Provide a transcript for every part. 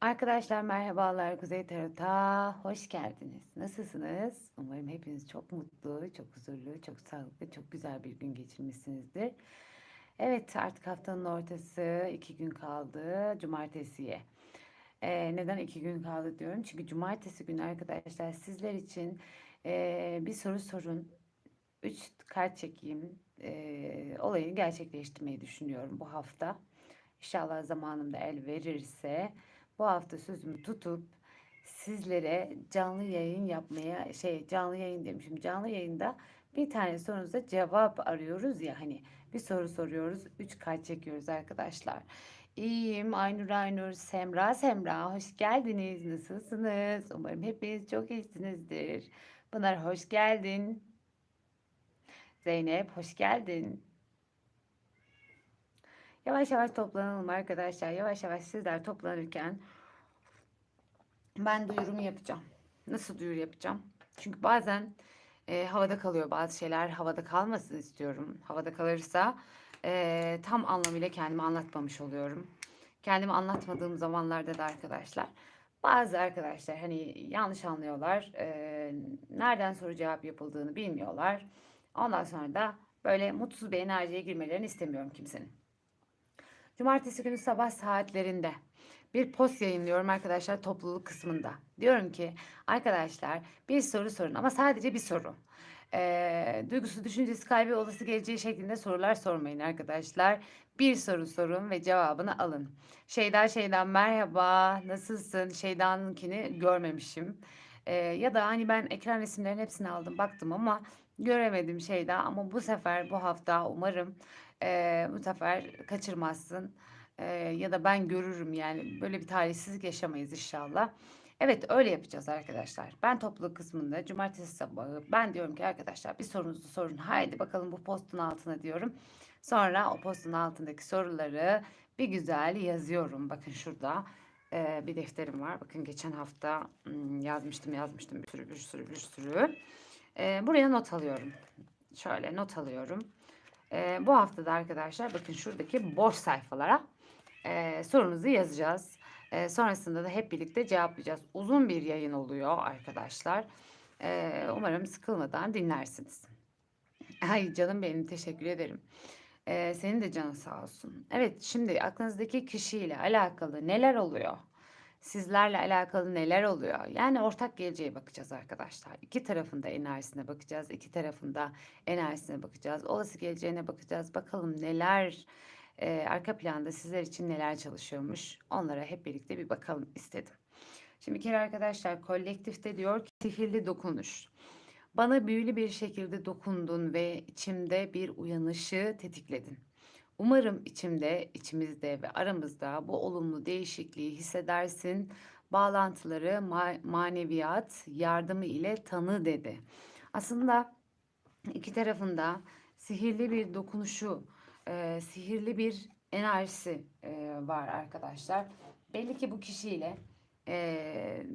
Arkadaşlar merhabalar Kuzey Tarot'a hoş geldiniz. Nasılsınız? Umarım hepiniz çok mutlu, çok huzurlu, çok sağlıklı, çok güzel bir gün geçirmişsinizdir. Evet artık haftanın ortası iki gün kaldı cumartesiye. Ee, neden iki gün kaldı diyorum? Çünkü cumartesi günü arkadaşlar sizler için e, bir soru sorun. Üç kart çekeyim. E, olayını gerçekleştirmeyi düşünüyorum bu hafta. İnşallah zamanım da el verirse bu hafta sözümü tutup sizlere canlı yayın yapmaya şey canlı yayın demişim canlı yayında bir tane sorunuza cevap arıyoruz ya hani bir soru soruyoruz üç kart çekiyoruz arkadaşlar. İyiyim Aynur Aynur Semra Semra hoş geldiniz nasılsınız umarım hepiniz çok iyisinizdir. Pınar hoş geldin. Zeynep hoş geldin. Yavaş yavaş toplanalım arkadaşlar. Yavaş yavaş sizler toplanırken ben duyurumu yapacağım. Nasıl duyuru yapacağım? Çünkü bazen e, havada kalıyor bazı şeyler. Havada kalmasın istiyorum. Havada kalırsa e, tam anlamıyla kendimi anlatmamış oluyorum. Kendimi anlatmadığım zamanlarda da arkadaşlar bazı arkadaşlar hani yanlış anlıyorlar. E, nereden soru cevap yapıldığını bilmiyorlar. Ondan sonra da böyle mutsuz bir enerjiye girmelerini istemiyorum kimsenin. Cumartesi günü sabah saatlerinde bir post yayınlıyorum arkadaşlar topluluk kısmında. Diyorum ki arkadaşlar bir soru sorun ama sadece bir soru. E, duygusu, düşüncesi, kalbi, olası geleceği şeklinde sorular sormayın arkadaşlar. Bir soru sorun ve cevabını alın. Şeyda Şeydan merhaba nasılsın? Şeyda'nınkini görmemişim. E, ya da hani ben ekran resimlerinin hepsini aldım baktım ama göremedim Şeyda. Ama bu sefer bu hafta umarım e, bu sefer kaçırmazsın. E, ya da ben görürüm yani böyle bir talihsizlik yaşamayız inşallah. Evet öyle yapacağız arkadaşlar. Ben topluluk kısmında cumartesi sabahı ben diyorum ki arkadaşlar bir sorunuzu sorun. Haydi bakalım bu postun altına diyorum. Sonra o postun altındaki soruları bir güzel yazıyorum. Bakın şurada e, bir defterim var. Bakın geçen hafta yazmıştım yazmıştım bir sürü bir sürü bir sürü. E, buraya not alıyorum. Şöyle not alıyorum. E, bu haftada arkadaşlar bakın şuradaki boş sayfalara e, sorunuzu yazacağız. E, sonrasında da hep birlikte cevaplayacağız. Uzun bir yayın oluyor arkadaşlar. E, umarım sıkılmadan dinlersiniz. Ay canım benim teşekkür ederim. E, senin de canın sağ olsun. Evet şimdi aklınızdaki kişiyle alakalı neler oluyor? Sizlerle alakalı neler oluyor? Yani ortak geleceğe bakacağız arkadaşlar. İki tarafında enerjisine bakacağız. iki tarafında enerjisine bakacağız. Olası geleceğine bakacağız. Bakalım neler e, arka planda sizler için neler çalışıyormuş. Onlara hep birlikte bir bakalım istedim. Şimdi bir kere arkadaşlar kolektifte diyor ki sihirli dokunuş. Bana büyülü bir şekilde dokundun ve içimde bir uyanışı tetikledin. Umarım içimde, içimizde ve aramızda bu olumlu değişikliği hissedersin. Bağlantıları ma maneviyat yardımı ile tanı dedi. Aslında iki tarafında sihirli bir dokunuşu, e, sihirli bir enerjisi e, var arkadaşlar. Belli ki bu kişiyle e,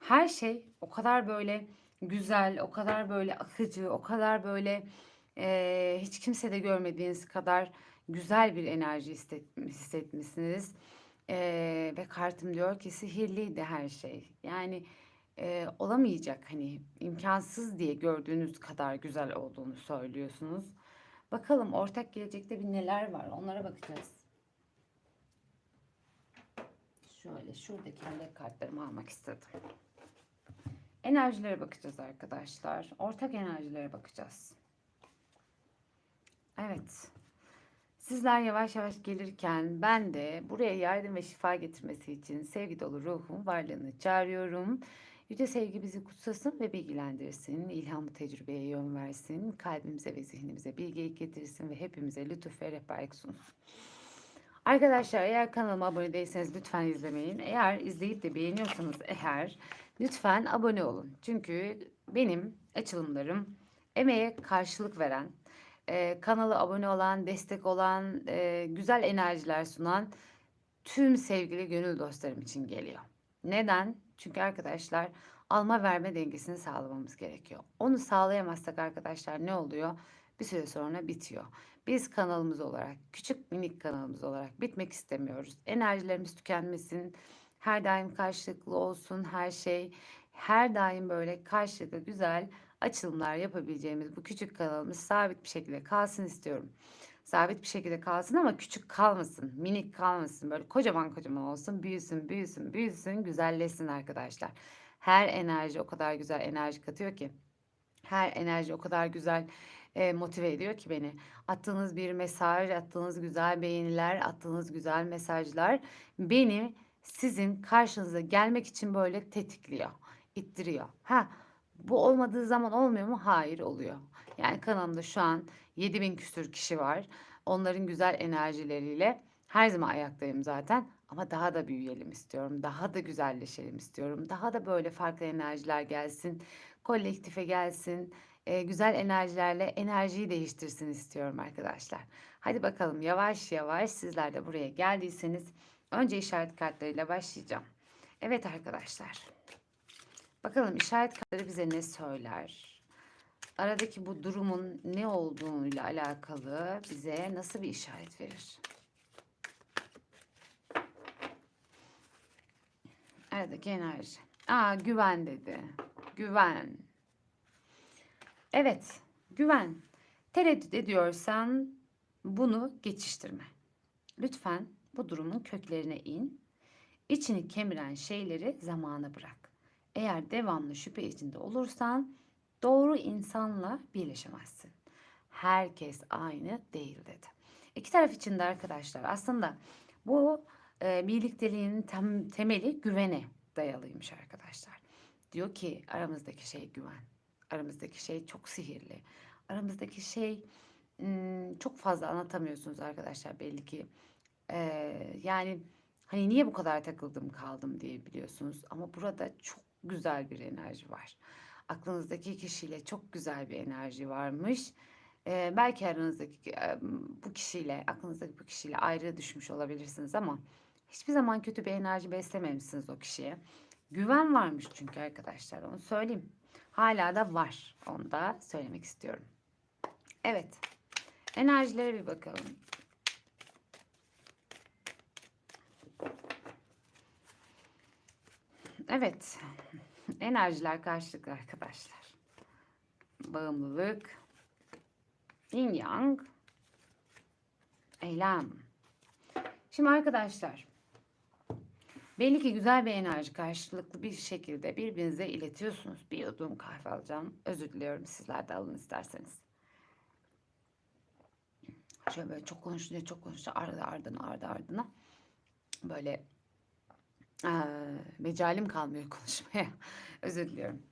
her şey o kadar böyle güzel, o kadar böyle akıcı, o kadar böyle e, hiç kimse de görmediğiniz kadar güzel bir enerji hissetmişsiniz. Ee, ve kartım diyor ki sihirliydi her şey. Yani e, olamayacak hani imkansız diye gördüğünüz kadar güzel olduğunu söylüyorsunuz. Bakalım ortak gelecekte bir neler var onlara bakacağız. Şöyle şuradaki melek kartlarımı almak istedim. Enerjilere bakacağız arkadaşlar. Ortak enerjilere bakacağız. Evet. Sizler yavaş yavaş gelirken ben de buraya yardım ve şifa getirmesi için sevgi dolu ruhum varlığını çağırıyorum. Yüce sevgi bizi kutsasın ve bilgilendirsin. İlhamı tecrübeye yön versin. Kalbimize ve zihnimize bilgiyi getirsin ve hepimize lütuf ve rehberlik sunsun. Arkadaşlar eğer kanalıma abone değilseniz lütfen izlemeyin. Eğer izleyip de beğeniyorsanız eğer lütfen abone olun. Çünkü benim açılımlarım emeğe karşılık veren, e, kanala abone olan, destek olan, e, güzel enerjiler sunan tüm sevgili gönül dostlarım için geliyor. Neden? Çünkü arkadaşlar alma verme dengesini sağlamamız gerekiyor. Onu sağlayamazsak arkadaşlar ne oluyor? Bir süre sonra bitiyor. Biz kanalımız olarak, küçük minik kanalımız olarak bitmek istemiyoruz. Enerjilerimiz tükenmesin. Her daim karşılıklı olsun her şey. Her daim böyle karşılıklı güzel açılımlar yapabileceğimiz bu küçük kanalımız sabit bir şekilde kalsın istiyorum. Sabit bir şekilde kalsın ama küçük kalmasın, minik kalmasın. Böyle kocaman kocaman olsun, büyüsün, büyüsün, büyüsün, güzelleşsin arkadaşlar. Her enerji o kadar güzel enerji katıyor ki. Her enerji o kadar güzel e, motive ediyor ki beni. Attığınız bir mesaj, attığınız güzel beğeniler, attığınız güzel mesajlar beni sizin karşınıza gelmek için böyle tetikliyor, ittiriyor. Ha, bu olmadığı zaman olmuyor mu? Hayır oluyor. Yani kanalımda şu an 7000 küsür kişi var. Onların güzel enerjileriyle her zaman ayaktayım zaten. Ama daha da büyüyelim istiyorum. Daha da güzelleşelim istiyorum. Daha da böyle farklı enerjiler gelsin. Kolektife gelsin. e, güzel enerjilerle enerjiyi değiştirsin istiyorum arkadaşlar. Hadi bakalım yavaş yavaş sizler de buraya geldiyseniz önce işaret kartlarıyla başlayacağım. Evet arkadaşlar. Bakalım işaret kartları bize ne söyler? Aradaki bu durumun ne olduğuyla alakalı bize nasıl bir işaret verir? Aradaki enerji. Aa güven dedi. Güven. Evet, güven. Tereddüt ediyorsan bunu geçiştirme. Lütfen bu durumun köklerine in. İçini kemiren şeyleri zamana bırak. Eğer devamlı şüphe içinde olursan doğru insanla birleşemezsin. Herkes aynı değil dedi. İki taraf için de arkadaşlar aslında bu e, birlikteliğin tem, temeli güvene dayalıymış arkadaşlar. Diyor ki aramızdaki şey güven. Aramızdaki şey çok sihirli. Aramızdaki şey çok fazla anlatamıyorsunuz arkadaşlar belli ki. Ee, yani hani niye bu kadar takıldım kaldım diye biliyorsunuz. Ama burada çok güzel bir enerji var. Aklınızdaki kişiyle çok güzel bir enerji varmış. Ee, belki aranızdaki e, bu kişiyle, aklınızdaki bu kişiyle ayrı düşmüş olabilirsiniz ama hiçbir zaman kötü bir enerji beslememişsiniz o kişiye. Güven varmış çünkü arkadaşlar onu söyleyeyim. Hala da var. Onu da söylemek istiyorum. Evet. Enerjilere bir bakalım. Evet. Enerjiler karşılıklı arkadaşlar. Bağımlılık. Yin yang. Eylem. Şimdi arkadaşlar. Belli ki güzel bir enerji karşılıklı bir şekilde birbirinize iletiyorsunuz. Bir yudum kahve alacağım. Özür diliyorum sizler de alın isterseniz. Şöyle böyle çok konuşunca çok konuşunca ardı ardına ardı ardına böyle ee, mecalim kalmıyor konuşmaya. Özür diliyorum.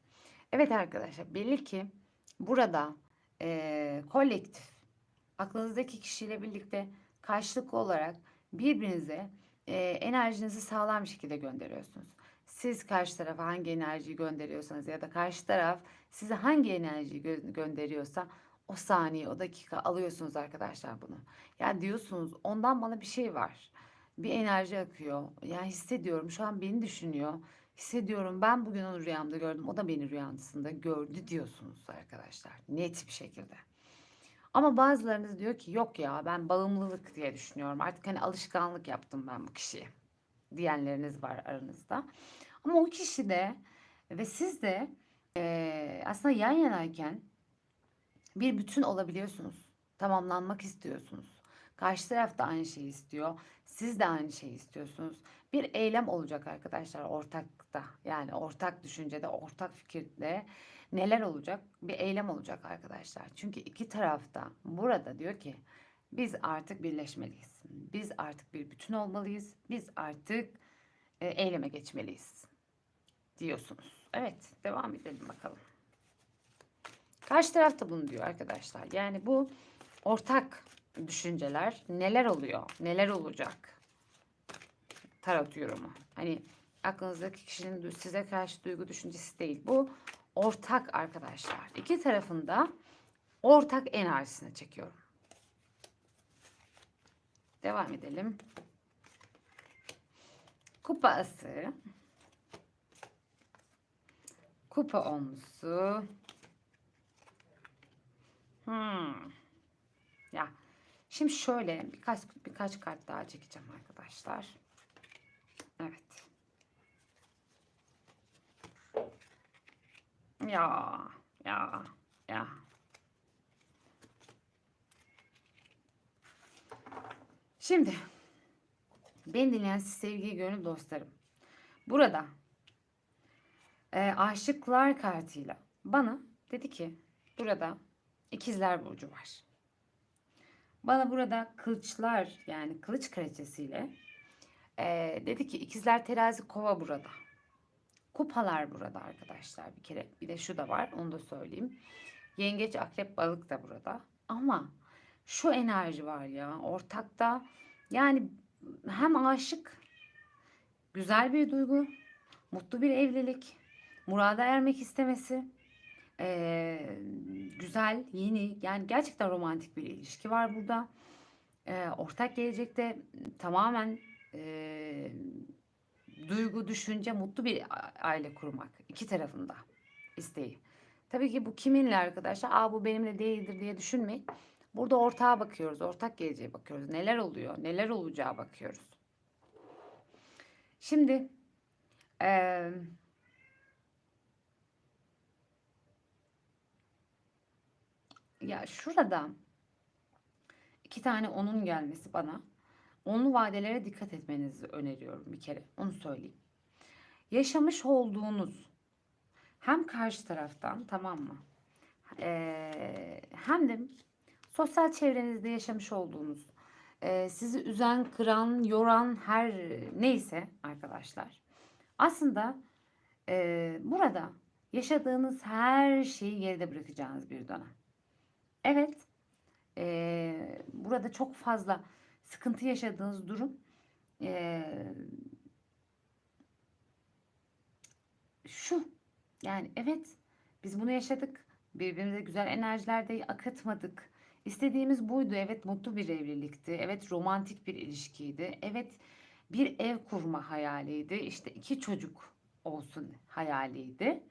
Evet arkadaşlar belli ki burada e, kolektif aklınızdaki kişiyle birlikte karşılıklı olarak birbirinize e, enerjinizi sağlam bir şekilde gönderiyorsunuz. Siz karşı tarafa hangi enerjiyi gönderiyorsanız ya da karşı taraf size hangi enerjiyi gö- gönderiyorsa o saniye, o dakika alıyorsunuz arkadaşlar bunu. Yani diyorsunuz ondan bana bir şey var. Bir enerji akıyor. Yani hissediyorum şu an beni düşünüyor. Hissediyorum ben bugün onu rüyamda gördüm. O da beni rüyasında gördü diyorsunuz arkadaşlar. Net bir şekilde. Ama bazılarınız diyor ki yok ya ben bağımlılık diye düşünüyorum. Artık hani alışkanlık yaptım ben bu kişiye diyenleriniz var aranızda. Ama o kişi de ve siz de e, aslında yan yanayken bir bütün olabiliyorsunuz. Tamamlanmak istiyorsunuz. Karşı taraf da aynı şeyi istiyor. Siz de aynı şeyi istiyorsunuz. Bir eylem olacak arkadaşlar ortakta. Yani ortak düşüncede, ortak fikirde neler olacak? Bir eylem olacak arkadaşlar. Çünkü iki tarafta burada diyor ki biz artık birleşmeliyiz. Biz artık bir bütün olmalıyız. Biz artık e, eyleme geçmeliyiz diyorsunuz. Evet, devam edelim bakalım. Karşı taraf da bunu diyor arkadaşlar. Yani bu ortak düşünceler neler oluyor, neler olacak tarot yorumu. Hani aklınızdaki kişinin size karşı duygu düşüncesi değil. Bu ortak arkadaşlar. İki tarafında ortak enerjisine çekiyorum. Devam edelim. Kupa ası. Kupa onlusu. Hmm. Ya Şimdi şöyle birkaç birkaç kart daha çekeceğim arkadaşlar. Evet. Ya ya ya. Şimdi beni dinleyen sevgili gönül dostlarım. Burada e, aşıklar kartıyla bana dedi ki burada ikizler burcu var. Bana burada kılıçlar yani kılıç kraliçesiyle e, dedi ki ikizler terazi kova burada. Kupalar burada arkadaşlar bir kere. Bir de şu da var onu da söyleyeyim. Yengeç, akrep, balık da burada. Ama şu enerji var ya ortakta yani hem aşık güzel bir duygu, mutlu bir evlilik, murada ermek istemesi, ee, güzel, yeni yani gerçekten romantik bir ilişki var burada. Ee, ortak gelecekte tamamen e, duygu, düşünce, mutlu bir aile kurmak. iki tarafında isteği. Tabii ki bu kiminle arkadaşlar? Aa bu benimle değildir diye düşünmeyin. Burada ortağa bakıyoruz, ortak geleceğe bakıyoruz. Neler oluyor, neler olacağı bakıyoruz. Şimdi eee ya şurada iki tane onun gelmesi bana onlu vadelere dikkat etmenizi öneriyorum bir kere. Onu söyleyeyim. Yaşamış olduğunuz hem karşı taraftan tamam mı? Eee, hem de sosyal çevrenizde yaşamış olduğunuz eee, sizi üzen, kıran, yoran her neyse arkadaşlar. Aslında eee, burada yaşadığınız her şeyi geride bırakacağınız bir dönem. Evet, eee, burada çok fazla sıkıntı yaşadığınız durum eee, şu. Yani evet biz bunu yaşadık. Birbirimize güzel enerjiler de akıtmadık. İstediğimiz buydu. Evet mutlu bir evlilikti. Evet romantik bir ilişkiydi. Evet bir ev kurma hayaliydi. İşte iki çocuk olsun hayaliydi.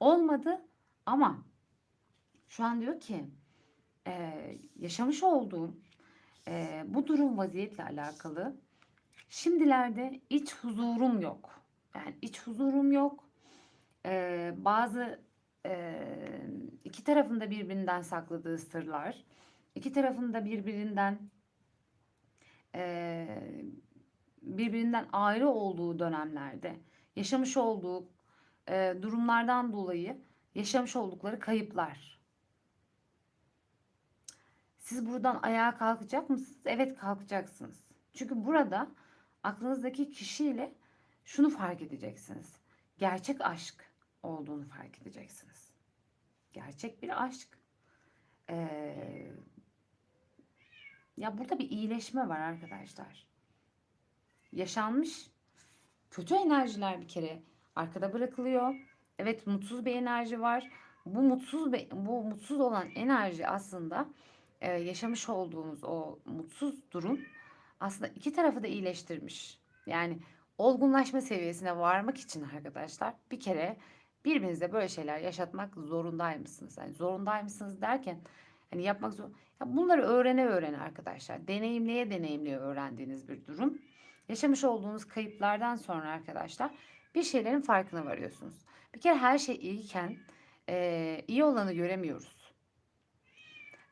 Olmadı ama şu an diyor ki eee, yaşamış olduğum eee, bu durum vaziyetle alakalı şimdilerde iç huzurum yok. Yani iç huzurum yok. Eee, bazı eee, iki tarafında birbirinden sakladığı sırlar, iki tarafında birbirinden eee, birbirinden ayrı olduğu dönemlerde yaşamış olduğu eee, durumlardan dolayı yaşamış oldukları kayıplar. Siz buradan ayağa kalkacak mısınız? Evet kalkacaksınız. Çünkü burada aklınızdaki kişiyle şunu fark edeceksiniz. Gerçek aşk olduğunu fark edeceksiniz. Gerçek bir aşk. Ee, ya burada bir iyileşme var arkadaşlar. Yaşanmış kötü enerjiler bir kere arkada bırakılıyor. Evet mutsuz bir enerji var. Bu mutsuz bu mutsuz olan enerji aslında e, yaşamış olduğumuz o mutsuz durum aslında iki tarafı da iyileştirmiş. Yani olgunlaşma seviyesine varmak için arkadaşlar bir kere birbirinize böyle şeyler yaşatmak zorundaymışsınız. Yani zorundaymışsınız derken hani yapmak zor. Ya bunları öğrene öğrene arkadaşlar. Deneyimleye deneyimleye öğrendiğiniz bir durum. Yaşamış olduğunuz kayıplardan sonra arkadaşlar bir şeylerin farkına varıyorsunuz. Bir kere her şey iyiyken eee, iyi olanı göremiyoruz.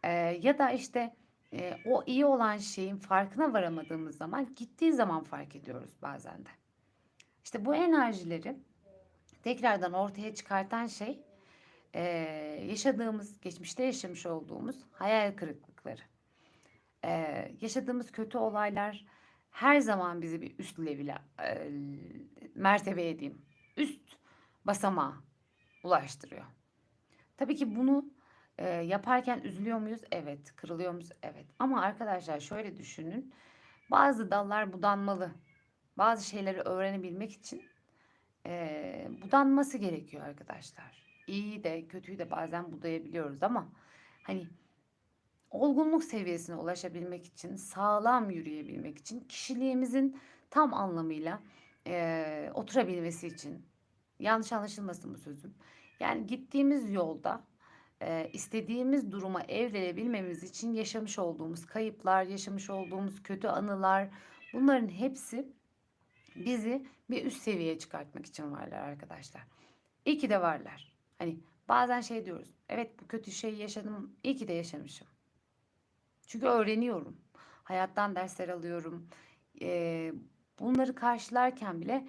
Eee, ya da işte eee, o iyi olan şeyin farkına varamadığımız zaman gittiği zaman fark ediyoruz bazen de. İşte bu enerjileri tekrardan ortaya çıkartan şey eee, yaşadığımız, geçmişte yaşamış olduğumuz hayal kırıklıkları. Eee, yaşadığımız kötü olaylar her zaman bizi bir üst levele, eee, mertebeye diyeyim, üst basamağa ulaştırıyor. Tabii ki bunu e, yaparken üzülüyor muyuz? Evet. Kırılıyor muyuz? Evet. Ama arkadaşlar şöyle düşünün. Bazı dallar budanmalı. Bazı şeyleri öğrenebilmek için e, budanması gerekiyor arkadaşlar. İyi de kötüyü de bazen budayabiliyoruz ama hani olgunluk seviyesine ulaşabilmek için, sağlam yürüyebilmek için, kişiliğimizin tam anlamıyla e, oturabilmesi için, yanlış anlaşılmasın bu sözüm. Yani gittiğimiz yolda e, istediğimiz duruma evrilebilmemiz için yaşamış olduğumuz kayıplar, yaşamış olduğumuz kötü anılar, bunların hepsi bizi bir üst seviyeye çıkartmak için varlar arkadaşlar. İyi ki de varlar. Hani Bazen şey diyoruz. Evet bu kötü şeyi yaşadım. İyi ki de yaşamışım. Çünkü öğreniyorum. Hayattan dersler alıyorum. Ee, bunları karşılarken bile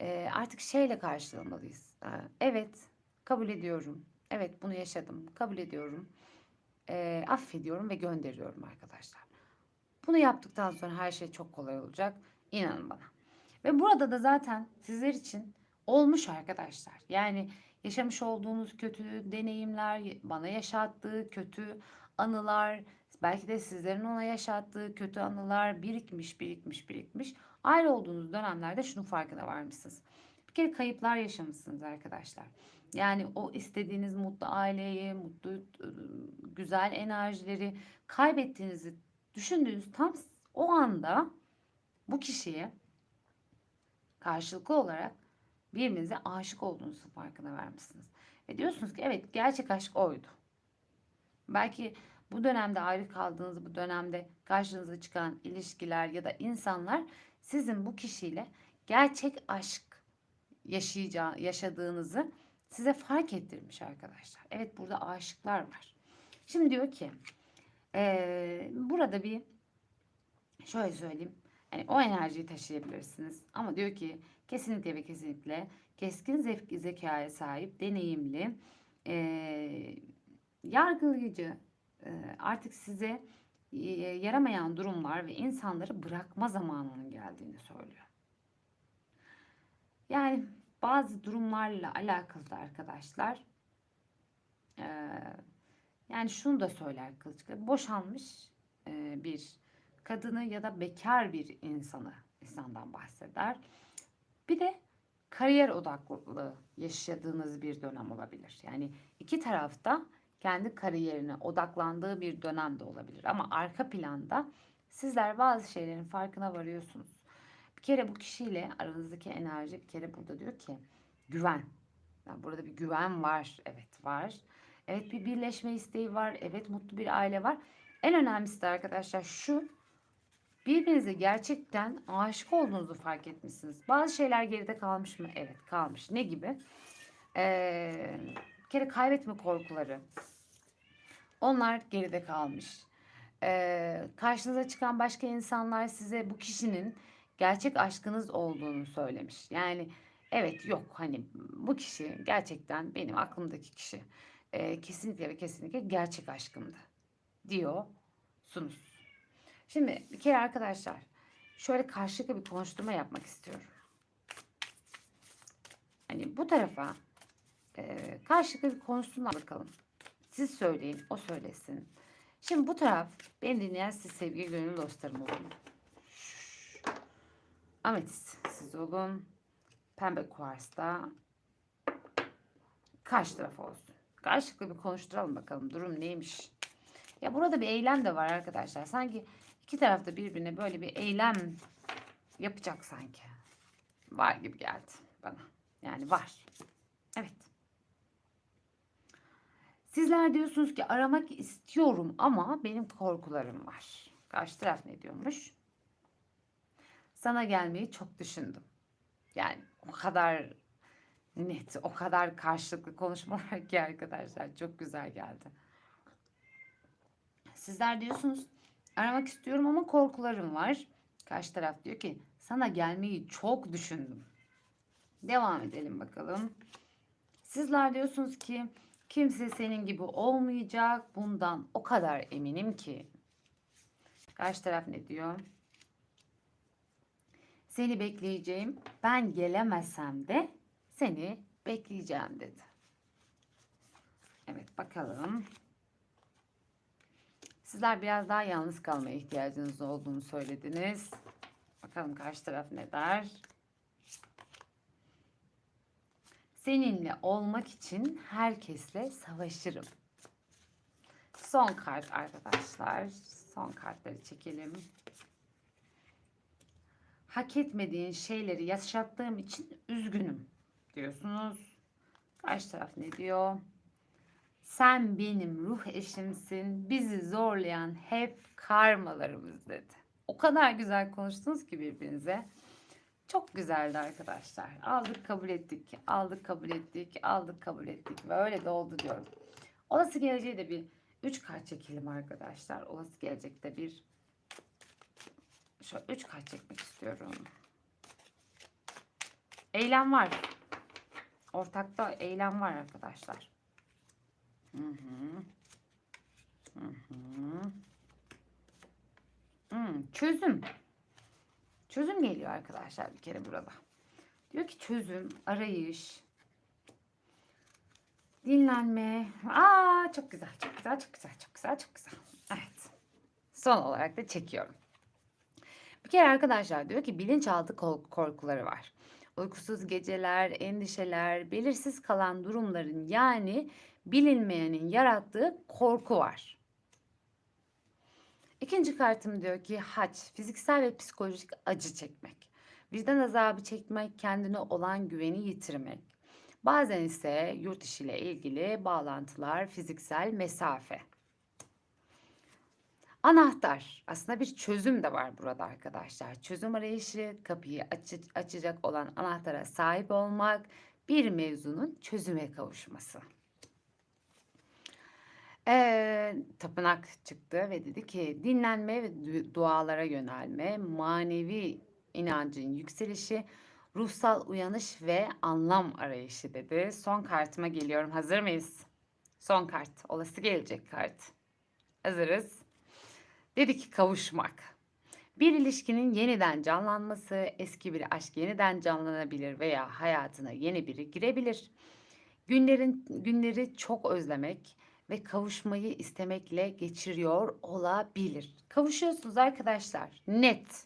e, artık şeyle karşılamalıyız. Evet kabul ediyorum. Evet bunu yaşadım. Kabul ediyorum. Ee, affediyorum ve gönderiyorum arkadaşlar. Bunu yaptıktan sonra her şey çok kolay olacak. İnanın bana. Ve burada da zaten sizler için olmuş arkadaşlar. Yani yaşamış olduğunuz kötü deneyimler, bana yaşattığı kötü anılar, belki de sizlerin ona yaşattığı kötü anılar birikmiş, birikmiş, birikmiş. Ayrı olduğunuz dönemlerde şunun farkına varmışsınız. Bir kere kayıplar yaşamışsınız arkadaşlar. Yani o istediğiniz mutlu aileyi, mutlu, güzel enerjileri kaybettiğinizi düşündüğünüz tam o anda bu kişiye karşılıklı olarak birbirinize aşık olduğunuzun farkına varmışsınız. Ve diyorsunuz ki evet gerçek aşk oydu. Belki bu dönemde ayrı kaldığınız bu dönemde karşınıza çıkan ilişkiler ya da insanlar sizin bu kişiyle gerçek aşk yaşayacağı, yaşadığınızı size fark ettirmiş arkadaşlar. Evet burada aşıklar var. Şimdi diyor ki ee, burada bir şöyle söyleyeyim. Yani o enerjiyi taşıyabilirsiniz. Ama diyor ki kesinlikle ve kesinlikle keskin zevk, zekaya sahip, deneyimli, e, yargılayıcı, e, artık size e, yaramayan durumlar ve insanları bırakma zamanının geldiğini söylüyor. Yani bazı durumlarla alakalı da arkadaşlar e, yani şunu da söyler kılıçka boşanmış e, bir kadını ya da bekar bir insanı insandan bahseder. Bir de kariyer odaklı yaşadığınız bir dönem olabilir. Yani iki tarafta kendi kariyerine odaklandığı bir dönem de olabilir. Ama arka planda sizler bazı şeylerin farkına varıyorsunuz. Bir kere bu kişiyle aranızdaki enerji bir kere burada diyor ki güven. Yani burada bir güven var. Evet var. Evet bir birleşme isteği var. Evet mutlu bir aile var. En önemlisi de arkadaşlar şu birbirinize gerçekten aşık olduğunuzu fark etmişsiniz. Bazı şeyler geride kalmış mı? Evet kalmış. Ne gibi? Ee, bir kere kaybetme korkuları. Onlar geride kalmış. Ee, karşınıza çıkan başka insanlar size bu kişinin gerçek aşkınız olduğunu söylemiş. Yani evet yok hani bu kişi gerçekten benim aklımdaki kişi. Ee, kesinlikle ve kesinlikle gerçek aşkımdı diyorsunuz. Şimdi bir kere arkadaşlar şöyle karşılıklı bir konuşturma yapmak istiyorum. Hani bu tarafa e, karşılıklı bir konuşturma bakalım. Siz söyleyin, o söylesin. Şimdi bu taraf beni dinleyen siz sevgili gönül dostlarım olun. Ametist siz olun. Pembe kuarsta karşı taraf olsun. Karşılıklı bir konuşturalım bakalım durum neymiş. Ya burada bir eylem de var arkadaşlar. Sanki iki tarafta birbirine böyle bir eylem yapacak sanki. Var gibi geldi bana. Yani var. Evet. Sizler diyorsunuz ki aramak istiyorum ama benim korkularım var. Karşı taraf ne diyormuş? Sana gelmeyi çok düşündüm. Yani o kadar net, o kadar karşılıklı konuşmalar ki arkadaşlar çok güzel geldi. Sizler diyorsunuz aramak istiyorum ama korkularım var. Karşı taraf diyor ki sana gelmeyi çok düşündüm. Devam edelim bakalım. Sizler diyorsunuz ki kimse senin gibi olmayacak. Bundan o kadar eminim ki. Karşı taraf ne diyor? Seni bekleyeceğim. Ben gelemesem de seni bekleyeceğim dedi. Evet bakalım. Sizler biraz daha yalnız kalmaya ihtiyacınız olduğunu söylediniz. Bakalım karşı taraf ne der? Seninle olmak için herkesle savaşırım. Son kart arkadaşlar. Son kartları çekelim. Hak etmediğin şeyleri yaşattığım için üzgünüm diyorsunuz. Karşı taraf ne diyor? Sen benim ruh eşimsin. Bizi zorlayan hep karmalarımız dedi. O kadar güzel konuştunuz ki birbirinize. Çok güzeldi arkadaşlar. Aldık kabul ettik. Aldık kabul ettik. Aldık kabul ettik. Ve öyle de oldu diyorum. Olası geleceği de bir 3 kart çekelim arkadaşlar. Olası gelecekte bir şöyle 3 kart çekmek istiyorum. Eylem var. Ortakta eylem var arkadaşlar. Hı hı. Hı hı. Hmm, çözüm. Çözüm geliyor arkadaşlar bir kere burada. Diyor ki çözüm, arayış, dinlenme. Aa çok güzel, çok güzel, çok güzel, çok güzel, çok güzel. Evet. Son olarak da çekiyorum. Bir kere arkadaşlar diyor ki bilinçaltı korkuları var. Uykusuz geceler, endişeler, belirsiz kalan durumların yani bilinmeyenin yarattığı korku var. İkinci kartım diyor ki haç, fiziksel ve psikolojik acı çekmek. Vicdan azabı çekmek, kendine olan güveni yitirmek. Bazen ise yurt işi ile ilgili bağlantılar, fiziksel mesafe. Anahtar. Aslında bir çözüm de var burada arkadaşlar. Çözüm arayışı, kapıyı açı- açacak olan anahtara sahip olmak, bir mevzunun çözüme kavuşması. Ee, tapınak çıktı ve dedi ki dinlenme ve du- dualara yönelme, manevi inancın yükselişi, ruhsal uyanış ve anlam arayışı dedi. Son kartıma geliyorum. Hazır mıyız? Son kart. Olası gelecek kart. Hazırız. Dedi ki kavuşmak. Bir ilişkinin yeniden canlanması, eski bir aşk yeniden canlanabilir veya hayatına yeni biri girebilir. Günlerin günleri çok özlemek ve kavuşmayı istemekle geçiriyor olabilir. Kavuşuyorsunuz arkadaşlar. Net.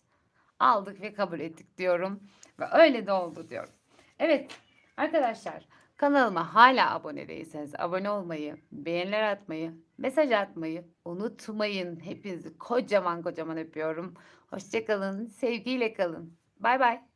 Aldık ve kabul ettik diyorum ve öyle de oldu diyorum. Evet arkadaşlar kanalıma hala abone değilseniz abone olmayı, beğeniler atmayı, mesaj atmayı unutmayın. Hepinizi kocaman kocaman öpüyorum. Hoşçakalın, sevgiyle kalın. Bay bay.